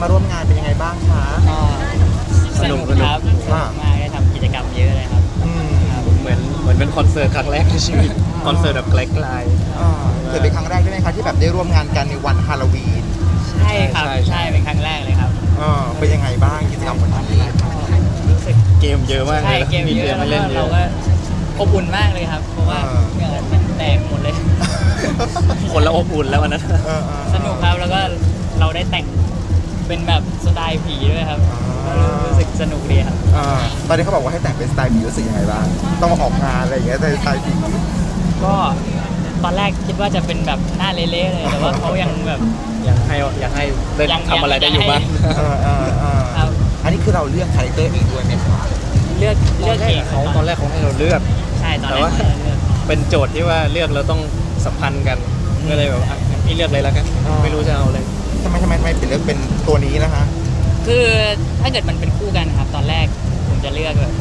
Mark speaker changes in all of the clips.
Speaker 1: มาร่วมงานเป็นยังไงบ้างคะ
Speaker 2: ก็สนุกครับสนุก
Speaker 1: อ่าม
Speaker 2: มากได้ทำกิจกรรมเยอะเลยครับ
Speaker 1: อืม
Speaker 3: เหมือนเหมือนเป็นคอนเสิร์ตครั้งแรกในชีวิตคอนเสิร์ตแบบไกล
Speaker 1: อ่าถือเป็นครั้งแรกด้วยไหมคะที่แบบได้ร่วมงานกันในวันฮาโลวีน
Speaker 2: ใช่ครับใช่เป็นครั้งแรกเลยครับ
Speaker 1: อ่าเป็นยังไงบ้างกิจกรรมวันนี้
Speaker 2: รู้สึก
Speaker 3: ๆ เกมเยอะมากเล
Speaker 2: ใช่
Speaker 3: ยนะ
Speaker 2: เกม
Speaker 3: มี
Speaker 2: เย
Speaker 3: เกม
Speaker 2: อะ
Speaker 3: มา
Speaker 2: แล้
Speaker 3: เล่
Speaker 2: วน
Speaker 3: เย
Speaker 2: เรา
Speaker 3: อะ
Speaker 2: ก็อบอุ่นมากเลยครับ เพราะว่า เหงื่อมันแตกหมดเลย
Speaker 3: คนละอบอุ่นแล้ววันนั้น
Speaker 1: เออเออ
Speaker 2: สนุกครับแล้วก็เราได้แต่ง เป็นแบบสไตล์ผีด้วยครับ
Speaker 1: อ่า
Speaker 2: ก็รู้สึกสนุกดีครับ
Speaker 1: อ่าตอนนี้เขาบอกว่าให้แต่งเป็นสไตล์ผีรู้สึกยังไงบ้างต้องมาออกงานอะไรอย่างเงี้ยแต่สไตล์ผี
Speaker 2: ก็ตอนแรกคิดว่าจะเป็นแบบหน้าเละๆเลย แต่ว่าเขายังแบบ
Speaker 3: อยากให้อยากให้ได้
Speaker 2: ยัง
Speaker 3: ทำอะไรได้อยู่บ้าง
Speaker 1: เออเออเออ
Speaker 2: ครับ
Speaker 1: อันนี้คือเราเลือกคาแรคเตอร์เองด้วยไหมคะ
Speaker 2: เลือกเลือกเอง
Speaker 3: เขาตอนแรกเขาให้เราเลือก
Speaker 2: ใช่ตอน
Speaker 3: แต่
Speaker 2: แรก
Speaker 3: ว่า
Speaker 2: เขาเลือก
Speaker 3: เป็นโจทย์ที่ว่าเลือกแล้วต้องสัมพันธ์กันก็เลยแบบอะงั้นพี่เลือกเลยแล้วกัน ไม่รู้จะเอาเลย
Speaker 1: ทำไมทำไมทำไมเป็นเลือกเป็นตัวนี้นะคะ
Speaker 2: คือถ้าเกิดมันเป็นคู่กันครับ ตอนแรกผมจะเลือกแบบ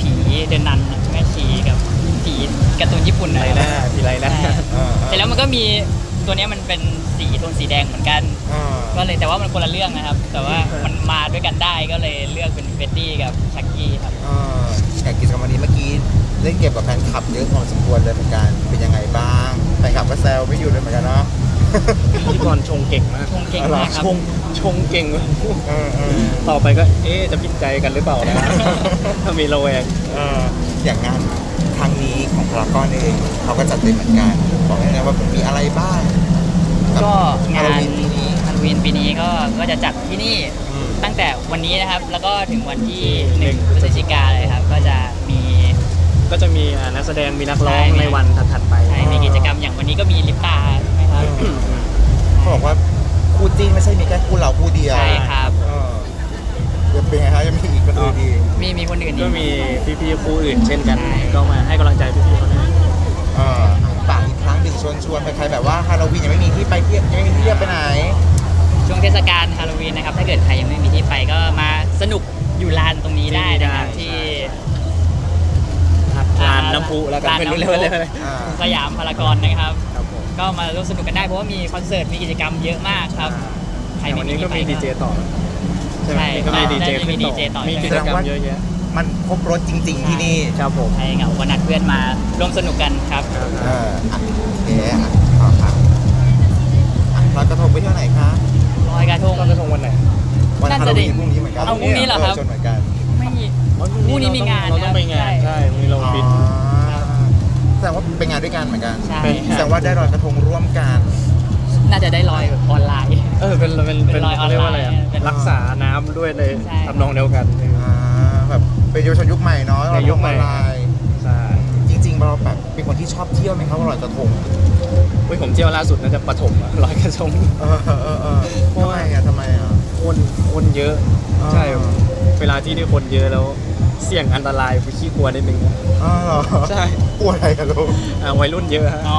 Speaker 2: ผีเดนนันแม่ชีกับผีการ์ตูนญี่ปุ่น
Speaker 3: ไรหน้าพี่ไรหน้า
Speaker 2: ใช่
Speaker 1: เออเออ
Speaker 2: แต่แล้วมันก็มีตัวเนี้ยมันเป็นสีโทนสีแดงเหมือนกัน
Speaker 1: เออ
Speaker 2: ก็เลยแต่ว่ามันคนละเรื่องนะครับ แต่ว่ามันมาด้วยกันได้ก็เลยเลือกเป็นเฟดดี้กับชักกี้ครับ
Speaker 1: เอออย่างกิจกรรมวันนี้เมื่อกี้เล่นเกมกับแฟนคลับเยอะพอสมควรเลยเหมือนกันเป็นยังไงบ้างแฟนคลับก็แซวไม่อยู่เลยเหมือนกันเนาะ
Speaker 3: พิธีกรชงเก่งมาก
Speaker 2: ชงเก่งมากครับ
Speaker 3: ชงชงเก่งมาก
Speaker 1: เออเออ
Speaker 3: ต่อไปก็ เอ๊ะจะผิดใจกันหรือเปล่านะ ถ้ามีระแวง
Speaker 1: เอออย่างงานครั้งนี้ของพารากอนเองเขาก็จัดเต็มเหมือนกันบอกได้ไหมว่ามีอะไรบ้าง
Speaker 2: ก็งา
Speaker 1: ฮาโล
Speaker 2: น
Speaker 1: วีนปีนี้
Speaker 2: ฮาโลวีนปีนี้ก็ก็จะจัดที่นี่
Speaker 1: อืม
Speaker 2: ตั้งแต่วันนี้นะครับ แล้วก็ถึงวันที่1พฤศจิกาเลยครับ ก็จะมี
Speaker 3: ก็จะมีอ่านักแสดงมีนักร้อง
Speaker 2: ใช่
Speaker 3: ในวันถัดๆไป
Speaker 2: ใช่มีกิจกรรมอย่างวันนี้ก็มีลิปตา ใช่ไหมครับ
Speaker 3: อืม
Speaker 1: เขาบอกว่าคู่จิ้นไม่ใช่มีแค่คู่เราคู่เดียว
Speaker 2: ใช่ครับ
Speaker 1: เออจะเป็นไงครับยังมีอีกคนอื่นอีก
Speaker 2: มีมีคนอื่นอี
Speaker 3: ก็
Speaker 2: ก
Speaker 3: มีพี่ๆคู่อื่นเช่นกัน
Speaker 2: ใช่
Speaker 3: ก็มาให้กำลังใจพี่ๆเขาด้วย
Speaker 1: เออฝากอีกครั้งหนึ่งชวนชวนใครๆแบบว่าฮาโลวีนยังไม่มีที่ไปเที่ยวยังไม่มีที่เที่ยวไปไหน
Speaker 2: ช่วงเทศกาลฮาโลวีนนะครับ ถ้าเกิดใครยังไม่มีที่ไปก็มาสนุกอยู่ลานตรงนี้ได้นะครับที่
Speaker 3: ร้านน้ำพุแล้วกัน
Speaker 2: ร้าน
Speaker 3: ไม่รู้
Speaker 2: น้ำพุ
Speaker 3: เรียกว่าเรียกอะไร
Speaker 1: อ่า
Speaker 2: สยามพารากอนนะครับ
Speaker 3: ครับผม
Speaker 2: ก็มาร่วมสนุกกันได้เพราะว่ามีคอนเสิร์ตมีกิจกรรมเยอะมากครับใคร
Speaker 3: แต่
Speaker 2: ไม่
Speaker 3: วัน
Speaker 2: มี
Speaker 3: นี้ก็
Speaker 2: ที่ไป
Speaker 3: มีดีเจต่อใช่ไหม
Speaker 2: ใช่
Speaker 3: ก็มีดีเจ
Speaker 2: น่าจะ
Speaker 3: ขึ้น
Speaker 2: มี
Speaker 3: ต่อ
Speaker 2: DJ ต่อ
Speaker 3: มีกิจกรรมเยอะแยะ
Speaker 1: มันครบรถจริง ๆ ที่นี่
Speaker 3: ครับผม
Speaker 2: ใครเหงาก็นัดเพื่อนมาร่วมสนุกกันครับ
Speaker 1: เอออะโอเคอะต่อครับอะลอยกระทงไปเที่ยวไหนคะ
Speaker 2: ลอยกระทง
Speaker 3: ก็กระทงวันไหน
Speaker 1: วัน
Speaker 2: น่า
Speaker 1: ฮา
Speaker 2: จะ
Speaker 1: โล
Speaker 2: ได้
Speaker 1: วีนพรุ่งนี้เหมือนกัน
Speaker 2: เอาพรุ่งนี้เหรอครับ
Speaker 1: ชนเหมือนกัน
Speaker 2: ไม่พรุ่งนี้มีงาน
Speaker 3: เราต้องไปงาน
Speaker 2: ใช่
Speaker 3: ใช่มีลงบิน
Speaker 1: อ๋อ แสดงว่าเป็นงานด้วยกันเหมือนกัน
Speaker 2: ใช่
Speaker 3: เป็น
Speaker 1: แสดงว่าได้ลอยกระทงร่วมกัน
Speaker 2: น่าจะได้ลอยออนไลน์
Speaker 3: เออเป็นเป็น
Speaker 2: เป็นรอยออนไลน์
Speaker 3: เรียกว่าอะไรอะ
Speaker 2: เป็น
Speaker 3: รักษาน้ำด้วยเลย
Speaker 2: ใช่
Speaker 3: ทำนองเดียวกัน
Speaker 1: อ่าแบบเป็นเยาวชนยุคใหม่เนาะ
Speaker 3: ในยุคใหม่
Speaker 1: ลอยกระทงออนไลน์
Speaker 3: ใช่
Speaker 1: จริงๆเราแบบเป็นคนที่ชอบเที่ยวไหมครับว่าลอยกระทง
Speaker 3: อุ้ยผมเที่ยวล่าสุดน่าจะปฐมอะลอยกระทง
Speaker 1: เออเออเออเออทำไมอะทำไมอะ
Speaker 3: คนคนเยอะ
Speaker 1: อ่า
Speaker 3: ใช่ เวลาที่ได้คนเยอะแล้วเสี่ยงอันตรายไปขี้กลัวนิดนึง
Speaker 1: อ๋อเหรอ
Speaker 3: ใช่
Speaker 1: กลัวอะไรกันลูก
Speaker 3: อ่าวัยรุ่นเยอะฮะ
Speaker 2: อ๋อ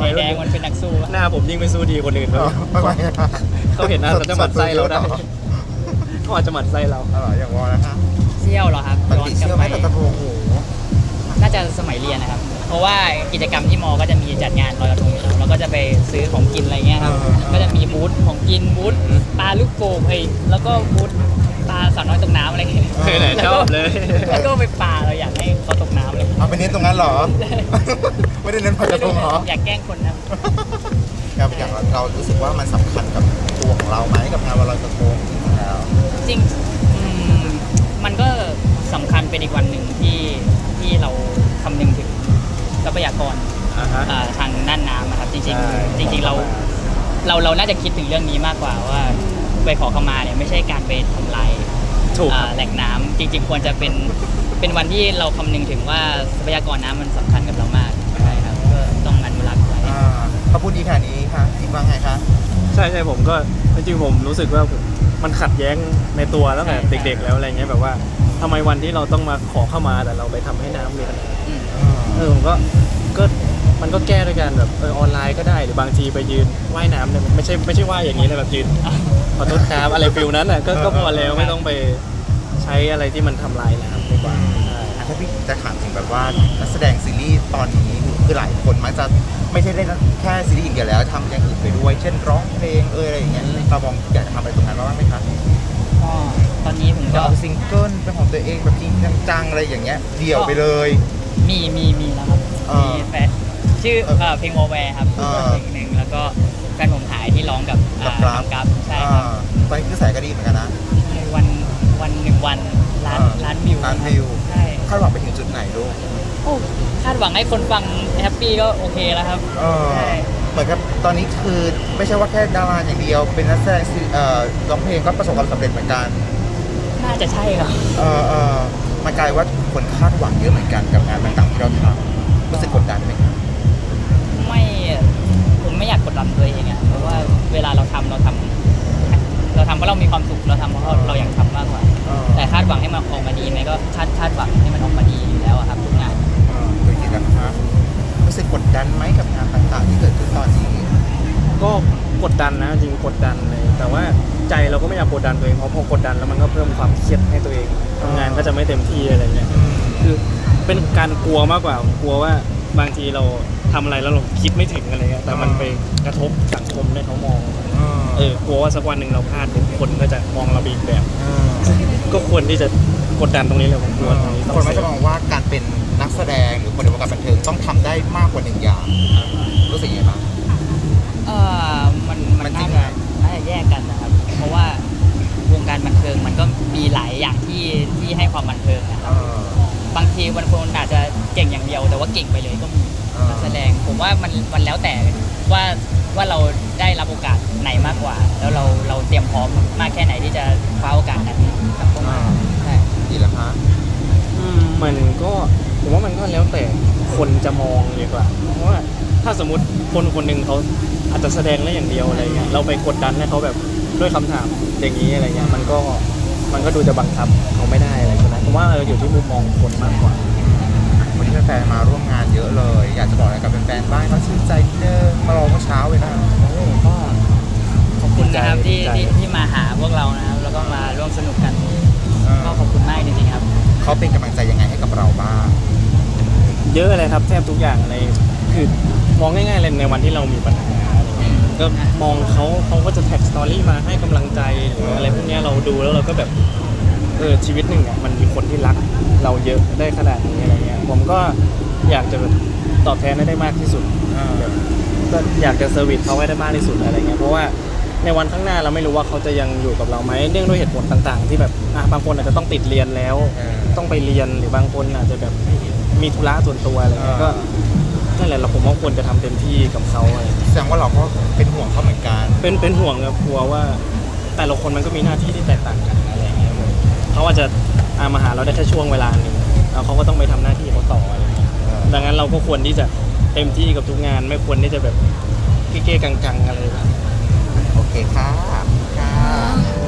Speaker 2: ไอแดงมันเป็นนักสู้
Speaker 3: หน้าผมยิ่งไม่สู้ดีคนอื่น
Speaker 1: อ๋
Speaker 3: เขา
Speaker 1: อทำไมอะ
Speaker 3: เขาเห็นหน้าเราจะหมั่นไส้เราได้เขาอาจจะหมั่นไส้เรา
Speaker 1: อ๋ออย่างวอนะคะ
Speaker 2: เที่ยวเหรอครับ
Speaker 1: ปก
Speaker 2: ย้อน
Speaker 1: ติ
Speaker 2: กลั
Speaker 1: เชื่
Speaker 2: บ
Speaker 1: อไห
Speaker 2: ไป
Speaker 1: มลอยกระทงโอ้โห
Speaker 2: น่าจะสมัยเรียนนะครับ เพราะว่ากิจกรรมที่มอ ก็จะมีจัดงานลอยกระทงอยู่แล้วเราก็จะไปซื้อของกินอะไรเงี้ยครับ ก็จะมีบูธของกินบูธปลาลูกโป่งเอ้ยแล้วก็บูธปลาสาวน้อยตกน้ำอะไรเงี้ย
Speaker 3: เคยไหนชอบเลย
Speaker 2: แล้วก็ไปปลาเราอยากให้เขาตกน้ำเลย
Speaker 1: เอาไปเน้นตรงนั้นเหรอ ไม่ได้เน้นลอยกระทงเหรอ
Speaker 2: อยากแกล้งคนนะ
Speaker 1: ครับอย่างเราเรารู้สึกว่ามันสำคัญกับตัวของเราไหมกับงานวันลอยกระทงแล้ว
Speaker 2: จริงอืมมันก็ สำคัญเป็นอีกวันหนึ่งที่ที่เราคำนึงถึงทรัพยากร
Speaker 3: อ่าฮะ
Speaker 2: อ่าทางด้านน้ำนะครับจริง
Speaker 3: ใช่
Speaker 2: ๆ จริง ๆ เราเราเราน่าจะคิดถึงเรื่องนี้มากกว่าว่าไปขอเข้ามาเนี่ยไม่ใช่การไปทำลาย
Speaker 3: ถูกค
Speaker 2: อ่า
Speaker 3: รับ
Speaker 2: แหล่งน้ำจริง ๆ ควรจะเป็นเป็นวันที่เราคำนึงถึงว่าทรัพยากรน้ำมันสำคัญกับเรามากใช่ครับก็ต้องอนุรักษ์ไว้
Speaker 1: อ่าเขาพูดดีขนาดนี้ค่ะคิดว่าไงคะ
Speaker 3: ใช่ใช่ผมก็จริงๆผมรู้สึกว่ามันขัดแย้งในตัวตั้งแต่
Speaker 2: ใช่ใช่
Speaker 3: เด็ก ๆ แล้วอะไรเงี้ยแบบว่า ทำไมวันที่เราต้องมาขอเข้ามาแต่เราไปทำให้น้ำมีปัญหา
Speaker 2: อืม
Speaker 3: เออผมก็ก็มันก็แก้ด้วยกันแบบเออออนไลน์ก็ได้หรือบางทีไปยืนว่ายน้ำเนี่ยไม่ใช่ไม่ใช่ว่ายอย่างนี้เลยแบบยืนขอโทษครับอะไรฟิลนั้นอะก็ก็พอแล้วไม่ต้องไปใช้อะไรที่มันทำลายน้ำดีกว่าใช่
Speaker 1: ถ้าพี่จะถามถึงแบบว่านักแสดงซีรีส์ตอนนี้คือหลายคนมักจะไม่ใช่เล่นแค่ซีรีส์อย่างเดียวแล้วทำอย่างอื่นไปด้วย เช่นร้องเพลงเอออะไรอย่างเงี้ยเรามองอยากจะทำอะไรตรงนั้นบ้างไหมคะ
Speaker 2: ก็ตอนนี้ผม
Speaker 1: จะ
Speaker 2: ก็
Speaker 1: เอาซิงเกิลเป็นของตัวเองแบบจริงจังๆอะไรอย่างเงี้ยเดี่ยวไปเลย
Speaker 2: มีมีมีแล้วครับ
Speaker 1: เออ
Speaker 2: มีแฟนชื่อเอ่อเพลงโอแวร์ครับ
Speaker 1: เออ
Speaker 2: เพลงหนึ่งแล้วก็แฟนผมหายที่ร้องกับ
Speaker 1: กับ
Speaker 2: อ่าก
Speaker 1: ราฟ
Speaker 2: น้องกัฟใช่ครับ
Speaker 1: อ่าตอนนี้คือสายก็ดีเหมือนกันนะ
Speaker 2: ใช่วันวันหนึ่งวันล้าน
Speaker 1: เออ
Speaker 2: ล้านวิว
Speaker 1: ล้าน
Speaker 2: ครับ
Speaker 1: วิว
Speaker 2: ใช่
Speaker 1: คาดหวังไปถึงจุดไหนลูก
Speaker 2: โอ้คาดหวังให้คนฟังแฮปปี้ก็โอเคแล้วครับ
Speaker 1: เออ
Speaker 2: ใช่
Speaker 1: เหมือนกับ ตอนนี้คือไม่ใช่ว่าแค่ดาราอย่างเดียว เป็นนักแสดงซีเอ่อร้องเพลงก็ประสบความสำเร็จเหมือนกัน
Speaker 2: น่าจะใช่ครับ
Speaker 1: เออเออมันกลายว่าคนคาดหวังเยอะเหมือนกันกับงานต่างๆที่เราทำรู้สึกกดดันไหมครับ
Speaker 2: ไม่ผมไม่อยากกดดันตัวเองอะเพราะว่าเวลาเราทำเราทำเราทำเพราะเรามีความสุขเราทำเพราะเราอยากทำมากกว่า
Speaker 1: เออ
Speaker 2: แต่คาดหวังให้มันออกมาดีไหมก็คาดคาดหวังให้มันออกมาดีอยู่แล้วอะครับทุกงาน
Speaker 1: เออโดยที่กันนะครับ รู้สึกกดดันไหมกับงานต่างๆ ที่เกิดขึ้นตอนนี้
Speaker 3: ก็กดดันนะจริงกดดันเลย แต่ว่าใจเราก็ไม่อยากกดดันตัวเองเพราะพอกดดันแล้วมันก็เพิ่มความเครียดให้ตัวเองทำงานก็จะไม่เต็มที่อะไรเงี้ย
Speaker 1: อืม
Speaker 3: คือเป็นการกลัวมากกว่ากลัวว่าบางทีเราทำอะไรแล้วเราคิดไม่ถึงอะไรเงี้ยแต่มันไปกระทบสังคมให้เขามองเออกลัวว่าสักวันหนึ่งเราพลาดปุ๊บคนก็จะมองเราไปอีกแบบ
Speaker 1: เออ
Speaker 3: ก็ควรที่จะกดดันตรงนี้เลยผมกลัวตรงนี้ต้
Speaker 1: คน
Speaker 3: อง
Speaker 1: มัก
Speaker 3: เซ
Speaker 1: จะ
Speaker 3: ฟ
Speaker 1: มองว่าการเป็น นักแสดงหรือคนในวงการบันเทิงต้องทำได้มากกว่าหนึ่งอย่างรู้สึกยังไงบ้าง
Speaker 2: เออมัน
Speaker 1: มั
Speaker 2: มันน
Speaker 1: จริ
Speaker 2: น่างจะน่าจะแยกกันนะครับ เพราะว่าวงการบันเทิงมันก็มีหลายอย่างที่ที่ให้ความบันเทิงนะครับบางทีบางคนอาจจะเก่งอย่างเดียว แต่ว่าเก่งไปเลยก็มี
Speaker 1: อ่านั
Speaker 2: นักแสดงผมว่ามันมันแล้วแต่ว่าว่าเราได้รับโอกาสไหนมากกว่า แล้วเราเราเตรียมพร้อมมากแค่ไหน
Speaker 3: ผมว่ามันก็แล้วแต่คนจะมองดีกว่าเพราะว่าถ้าสมมติคนคนหนึ่งเขาอาจจะแสดงได้อย่างเดียวอะไรเงี้ยเราไปกดดันให้เขาแบบด้วยคำถามอย่างนี้อะไรเงี้ยมันก็มันก็ดูจะบังคับเขาไม่ได้อะไรอย่างเงี้ยผมว่าเอออยู่ที่มุมมองคนมากกว่า
Speaker 1: วันนี้แฟนๆมาร่วมงานเยอะเลย อยากจะบอกอะไรกับแฟนๆบ้างเขาชื่นใจนิดนึงมารอเมื่อเช้าเลยนะ
Speaker 2: ก็ขอบคุณนะครับที่
Speaker 3: ดีใจ
Speaker 2: ที่ที่มาหาพวกเรานะครับแล้วก็มาร่วมสนุกกัน
Speaker 1: เออ
Speaker 2: ก็ขอบคุณมากจริงๆครับ
Speaker 1: เขาเป็นกำลังใจยังไงให้กับเราบ้าง
Speaker 3: เยอะเลยครับแทบทุกอย่างเลยคือมองง่ายๆเลยในวันที่เรามีปัญหาอะไรเงี้ยก็มองเขาเขาก็จะแท็กสตอรี่มาให้กำลังใจหรืออะไรพวกเนี้ยเราดูแล้วเราก็แบบเออชีวิตหนึ่งอะมันมีคนที่รักเราเยอะได้ขนาดนี้อะไรเงี้ยผมก็อยากจะแบบตอบแทนให้ได้มากที่สุดแบบก็อยากจะเซอร์วิสเขาให้ได้มากที่สุดอะไรเงี้ยเพราะว่า ในวันข้างหน้าเราไม่รู้ว่าเขาจะยังอยู่กับเราไหมเนื่องด้วยเหตุผลต่างๆ ที่แบบอะบางคนอาจจะต้องติดเรียนแล้ว
Speaker 1: เออ
Speaker 3: ต้องไปเรียนหรือบางคนอาจจะแบบมีธุระส่วนตัวอะไรเงี้ย
Speaker 1: อ่า
Speaker 3: ก็นั่นแหละเราผมว่าควรจะทำเต็มที่กับเขาอะไรเงี้ย
Speaker 1: แสดงว่าเราก็เป็นห่วงเขาเหมือนกัน
Speaker 3: เป็นเป็นห่วงกับกลัวว่า แต่ละคนมันก็มีหน้าที่ที่แตกต่างกันอะไรเงี้ยเขาอาจจะอามาหาเราได้แค่ช่วงเวลาหนึ่งแล้วเขาก็ต้องไปทำหน้าที่เขาต่ออะไรเงี้ย
Speaker 1: เออ
Speaker 3: ดังนั้นเราก็ควรที่จะเต็มที่กับทุกงาน ไม่ควรที่จะแบบเก้ๆกังๆอะไรแบบ
Speaker 1: โอเคค่ะค่ะ